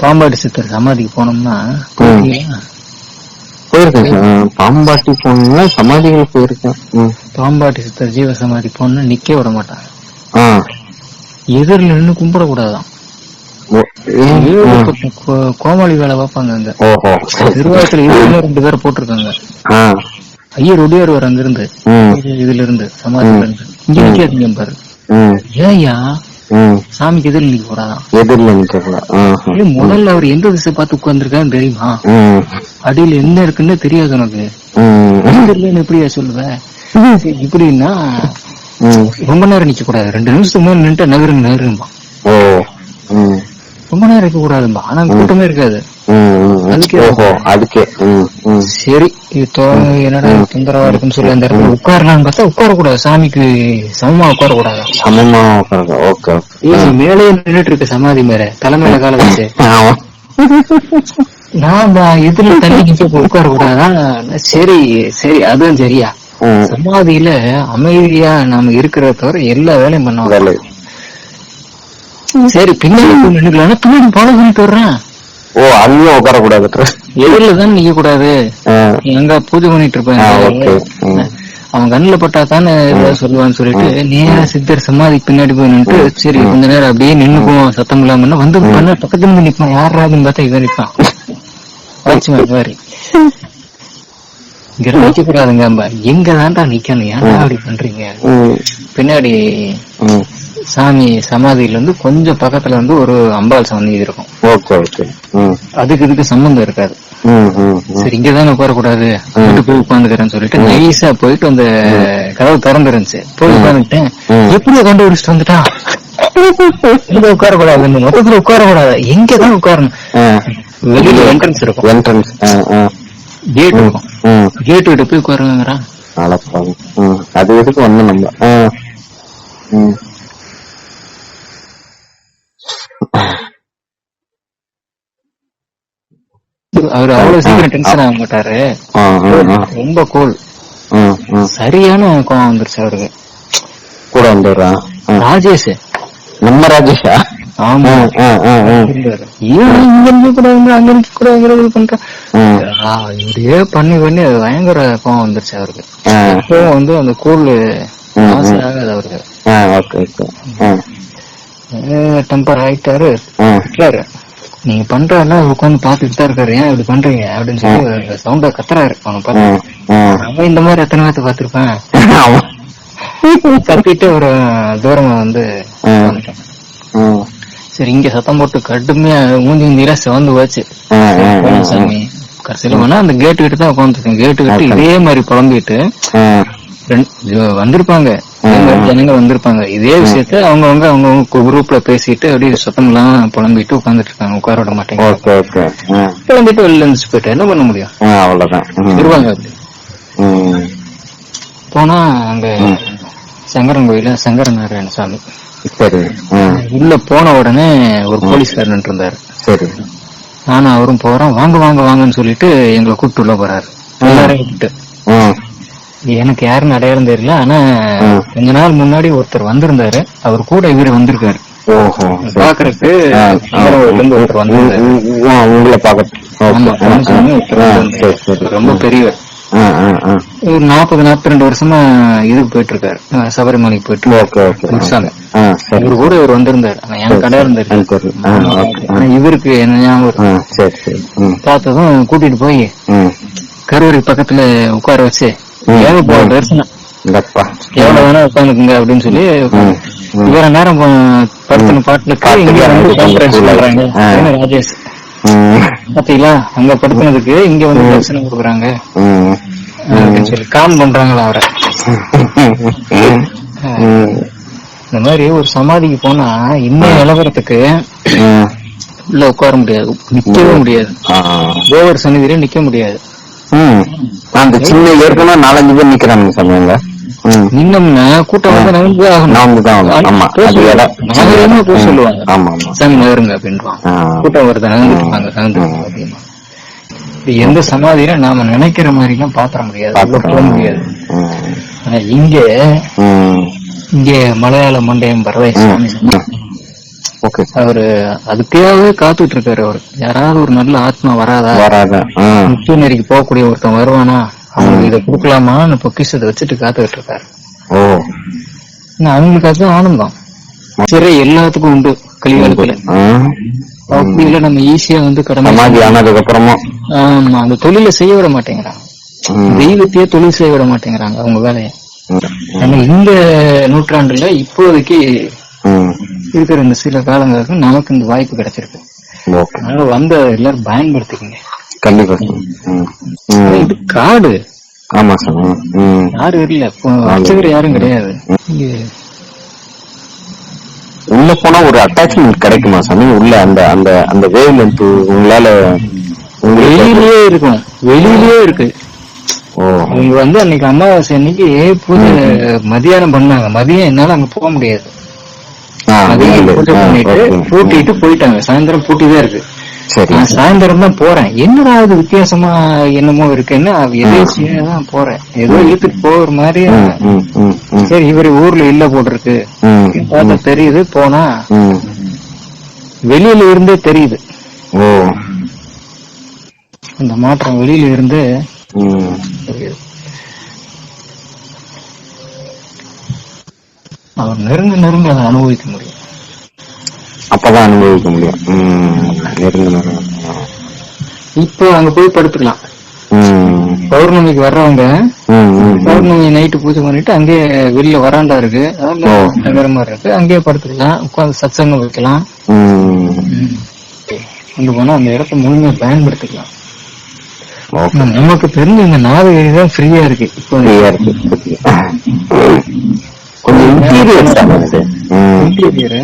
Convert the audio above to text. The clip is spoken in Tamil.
பாம்பாடி சித்தர் சமாதிக்கு போனோம்னா? போயிருக்கேன் பாம்பாட்டி போனீங்கன்னா சமாதிகள் போயிருக்கேன். பாம்பாட்டி சித்தர் ஜீவ சமாதி போனா நிக்க விட மாட்டாங்க. ஆ. எதிரில் நின்னு கும்பிடக்கூடாதான். ஓ, ஏன்? ஏழு ஆ. பக்கம் கோ- கோமாளி வேலை பார்ப்பாங்க அங்க. ஓஹோ. திருவாரூரத்துல இதுல ரெண்டு பேரை போட்டிருக்காங்க. ஐயர் ஒடியார் அங்க இருந்து ம். இதுல இருந்து சமாதியில இருந்து. இங்க நிக்காதீங்க பாரு. ஏயா சாமிக்கு எதிரில் நிக்க கூடாதான் எதிரில் ஆஹா. ஏய், முதல்ல அவர் எந்த திசை பார்த்து உட்கார்ந்துருக்கான்னு தெரியுமா? அடியில என்ன இருக்குன்னு தெரியாது உனக்கு தெரியலன்னு எப்படியா சொல்லுவ? இப்படின்னா ரொம்ப நேரம் நிக்க கூடாது ரெண்டு நிமிஷத்துக்கு மேல நின்று நகருங்க நகருங்கம்மா ஓ ம் ரொம்ப நேரம் இருக்க கூடாதும்பா ஆனா கூட்டமே இருக்காது. அதுக்கே சரி என்னடா தொந்தரவா இருக்குன்னு சொல்லி அந்த இடத்துல உட்காரலாம்னு பார்த்தா உட்கார கூடாது சாமிக்கு சமமா உட்கார கூடாது சமமா உட்காருங்க. ஓகே மேலே இருக்க சமாதி மேல. தலைமையில கால வச்சு. நான் தள்ளி நிக்க உட்கார கூடாதா சரி சரி அதுவும் சரியா. சமாதியில அமைதியா நாம இருக்கிறத தவிர எல்லா வேலையும் பண்ணுவாங்க. வேலை. சரி பின்னாடி போய் நின்னுக்கலாம் பின்னாடி ஃபாலோ பண்ணிட்டு வர்றேன். ஓ அங்கேயும் உட்கார கூடாது எதிரில தான் நிக்க கூடாது எங்க பூஜை பண்ணிட்டு இருப்பேன். ம். அவன் கண்ணுல பட்டா தானே ஏதாவது சொல்லுவான்னு சொல்லிட்டு நேரா சித்தர் சமாதி பின்னாடி போய் நின்று சரி கொஞ்ச நேரம் அப்படியே நின்னுக்குவோம் சத்தம் இல்லாம வந்து பண்ண பக்கத்துல இருந்து நிப்பான். யாராதுன்னு பார்த்தா இவன் நிப்பான். இங்க நிக்க கூடாதுங்க எங்க தான்டா நிக்கணும்? ஏன்டா அப்படி பண்றீங்க? பின்னாடி. சாமி சமாதியில இருந்து கொஞ்சம் பக்கத்துல வந்து ஒரு அம்பாள் சமாதி இருக்கும். Okay okay. ம். அதுக்கு இதுக்கு சம்பந்தம் இருக்காது. சரி இங்கதானே உட்கார கூடாது வீட்டு போய் உட்காந்துக்கிறேன்னு சொல்லிட்டு நைஸா போயிட்டு அந்த கதவு திறந்துருந்துச்சு. போய் உட்காந்துட்டேன். எப்படியோ கண்டுபிடிச்சிட்டு வந்துட்டான் இங்க உட்கார கூடாது மொத்தத்துல உட்கார கூடாது எங்கதான் உட்காரணும். வெளியில என்ட்ரன்ஸ் இருக்கும். என்ட்ரன்ஸ். கேட் இருக்கும். கேட் விட்டு போய் உட்காருங்கிறான். அது எதுக்கு வந்து நம்ம? அவர் அவ்வளவு சீக்கிரம் டென்ஷன் ஆக மாட்டாரு. ரொம்ப கூல். சரியான கோவம் வந்துருச்சு அவருக்கு. கூட வந்துடுறான். ராஜேஷ். நம்ம ராஜேஷா? ஆமா. இங்க கூடாது அங்க நிக்க கூடாது பண்ற ம். ஆ, இப்படியே பண்ணி பண்ணி அது பயங்கர கோவம் வந்துருச்சு அவருக்கு. கோவம் வந்து அந்த ஆசை ஆகாது அவருக்கு. டெம்பர் ஆயிட்டாரு. நீங்க பண்றதெல்லாம் உட்காந்து பாத்துட்டு தான் இருக்காரு. ஏன் இப்படி பண்றீங்க? அப்படின்னு சொல்லி சவுண்டா கத்துறாரு அவனை பார்த்து. அவன் இந்த மாதிரி எத்தனை பேர்த்த பாத்திருப்பேன். கத்திட்டு ஒரு தூரமா வந்து. சரி இங்க சத்தம் போட்டு கடுமையா மூஞ்சி நீரா சிவந்து போச்சு. சாமி. கடைசியில வேணா அந்த கேட்டு கிட்ட தான் உட்காந்துருக்கேன் கேட்டு கிட்ட இதே மாதிரி புலம்பிட்டு வந்திருப்பாங்க. ஜனங்க வந்திருப்பாங்க. இதே விஷயத்த அவங்கவங்க அவங்கவங்க குரூப்ல பேசிட்டு அப்படியே சத்தம் இல்லாம புலம்பிட்டு உட்கார்ந்துட்டு இருக்காங்க. உட்கார விட மாட்டேங்க. புலம்பிட்டு வெளில இருந்துச்சு போயிட்டு என்ன பண்ண முடியும்? அவ்வளவுதான். வருவாங்க அப்படி. போனா அங்க சங்கரன் கோயில சங்கர நாராயண சாமி. சரி உள்ள போன உடனே ஒரு போலீஸ்காரர் நின்று இருந்தாரு சரி. நானும் அவரும் போறோம். வாங்க வாங்க வாங்கன்னு சொல்லிட்டு எங்களை கூப்பிட்டு உள்ள போறாரு. எல்லாரையும் கூப்பிட்டு. எனக்கு யாருன்னு அடையாளம் தெரியல ஆனா. கொஞ்ச நாள் முன்னாடி ஒருத்தர் வந்திருந்தாரு. அவர் கூட இவர் வந்திருக்காரு. பாக்குறதுக்கு ஒருத்தர் வந்திருந்தாரு. ரொம்ப பெரியவர். ஒரு நாற்பது நாற்பத்தி ரெண்டு வருஷமா இதுக்கு போயிட்டு இருக்காரு சபரிமலைக்கு போயிட்டு. இவர் கூட இவர் வந்திருந்தாரு. ஆனா எனக்கு ஓகே. ஆனா இவருக்கு என்ன ஞாபகம் பார்த்ததும் கூட்டிட்டு போய் கருவறை பக்கத்துல உட்கார வச்சு. ஏக போற தரிசனம்? இந்தப்பா. எவ்வளவு வேணா உட்காந்துக்குங்க அப்படின்னு சொல்லி. இவ்வளவு நேரம் படுத்தின பாட்டுக்கு இங்க வந்து கான்ஃபரன்ஸ் பண்றாங்க. ராஜேஷ்? பாத்தீங்களா? அங்க படுத்தினதுக்கு இங்க வந்து தரிசனம் கொடுக்குறாங்க. அப்படின்னு சொல்லி காம் பண்றாங்களா அவரை? இந்த மாதிரி ஒரு சமாதிக்கு போனா இன்னும் நிலவரத்துக்கு உள்ள உட்கார முடியாது. நிக்கவே முடியாது. தேவர் சன்னிதியில நிக்க முடியாது. அந்த சின்ன ஏற்கனவே நாலஞ்சு பேர் நிக்கிறாங்க சமயங்க நின்னோம்னா கூட்டம் வந்து ஆகணும். ம். சொல்லுவாங்க? ஆமா சாமி நகருங்க. கூட்டம் வருது நகர்ந்துட்டு அப்படின்னா இது எந்த சமாதியில நாம நினைக்கிற மாதிரி எல்லாம் பாத்திர முடியாது. போக முடியாது. ஆனா இங்க. இங்க மலையாள மண்டயம் பரவை சாமி. ஓகே அவரு அதுக்காகவே காத்துட்டு இருக்காரு அவரு. யாராவது ஒரு நல்ல ஆத்மா வராதா? வராத? நெறிக்கு போகக்கூடிய ஒருத்தன் வருவானா? அவங்களுக்கு இதை கொடுக்கலாமான்னு பொக்கிஷத்தை வச்சுட்டு காத்துக்கிட்டு இருக்காரு ஓ. அவங்களுக்கு அதுதான் ஆனந்தம். சிறை எல்லாத்துக்கும் உண்டு கலிகாலத்துல ஆ. அப்படி இல்ல நம்ம ஈஸியா வந்து கடமை அப்புறமா ஆமா அந்த தொழிலை செய்ய விட மாட்டேங்கிறாங்க. தெய்வத்தையே தொழில் செய்ய விட மாட்டேங்கிறாங்க அவங்க வேலையை. ம், ஆனா இந்த நூற்றாண்டுல இப்போதைக்கு. இருக்கிற இந்த சில காலங்களுக்கு நமக்கு இந்த வாய்ப்பு கிடைச்சிருக்கு. அதனால வந்த எல்லாரும் பயன்படுத்திக்கங்க. கண்டிப்பா. இது காடு. ஆமா சார். யாரும் இல்ல. அர்ச்சகர் யாரும் கிடையாது. உள்ள போனா ஒரு அட்டாச்மெண்ட் கிடைக்குமா சாமி உள்ள அந்த அந்த அந்த வேவ் லென்த் உங்களால வெளியிலயே இருக்கும். வெளியிலயே இருக்கு. ஓ. இவங்க வந்து அன்னைக்கு அமாவாசை அன்னைக்கு பூஜை மதியானம் பண்ணாங்க. மதியம் என்னால அங்க போக முடியாது. பண்ணிட்டு. பூட்டிட்டு போயிட்டாங்க. சாயந்தரம் பூட்டிதான் இருக்கு. நான் சாயந்தரம் தான் போறேன். என்னடா இது வித்தியாசமா என்னமோ இருக்குன்னு அது எதேச்சியா தான் போறேன். ஏதோ இழுத்துட்டு போகிற மாதிரி சரி இவரு ஊர்ல இல்ல போட்டிருக்கு பார்த்தா தெரியுது போனா. வெளியில இருந்தே தெரியுது. அந்த மாற்றம் வெளியில இருந்து அவர் நெருங்க நெருங்க அதை அனுபவிக்க முடியும் அப்பதான் அனுபவிக்க முடியும். நெருங்க இப்போ அங்க போய் படுத்துக்கலாம். பௌர்ணமிக்கு வர்றவங்க பௌர்ணமி நைட்டு பூஜை பண்ணிட்டு அங்கேயே வெளியில வராண்டா இருக்கு. மாதிரி இருக்கு. அங்கேயே படுத்துக்கலாம். உட்காந்து சத்சங்கம் வைக்கலாம். அங்க போனா அந்த இடத்த முழுமையா பயன்படுத்திக்கலாம். நமக்கு தெரிஞ்ச இந்த நாவகை தான் ஃப்ரீயா இருக்கு. இப்போ கொஞ்சம் இன்டீரியர் இன்டீரியர்